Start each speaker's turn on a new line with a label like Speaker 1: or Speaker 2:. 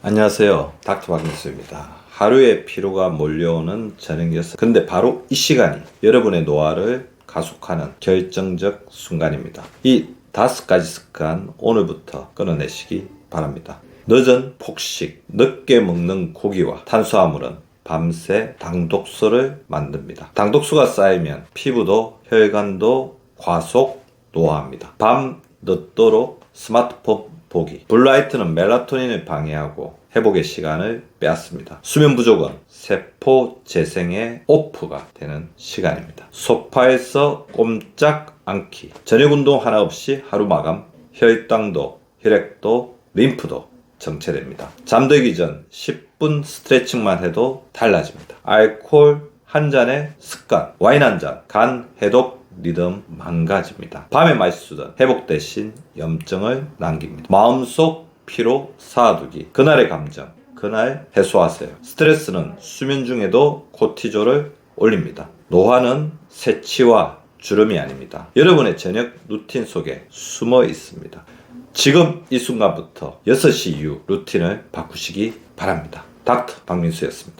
Speaker 1: 안녕하세요. 닥터 박민수입니다. 하루의 피로가 몰려오는 저녁 6시. 근데 바로 이 시간이 여러분의 노화를 가속하는 결정적 순간입니다. 이 다섯 가지 습관 오늘부터 끊어내시기 바랍니다. 늦은 폭식, 늦게 먹는 고기와 탄수화물은 밤새 당독소를 만듭니다. 당독소가 쌓이면 피부도 혈관도 과속 노화합니다. 밤 늦도록 스마트폰 보기. 블라이트는 멜라토닌을 방해하고 회복의 시간을 빼앗습니다. 수면 부족은 세포 재생의 오프가 되는 시간입니다. 소파에서 꼼짝 않기. 저녁 운동 하나 없이 하루 마감. 혈당도, 혈액도, 림프도 정체됩니다. 잠들기 전 10분 스트레칭만 해도 달라집니다. 알코올 한 잔의 습관, 와인 한 잔, 간 해독 리듬 망가집니다. 밤에 마시던 회복 대신 염증을 남깁니다. 마음속 피로 쌓아두기, 그날의 감정, 그날 해소하세요. 스트레스는 수면 중에도 코티졸을 올립니다. 노화는 새치와 주름이 아닙니다. 여러분의 저녁 루틴 속에 숨어 있습니다. 지금 이 순간부터 6시 이후 루틴을 바꾸시기 바랍니다. 닥터 박민수였습니다.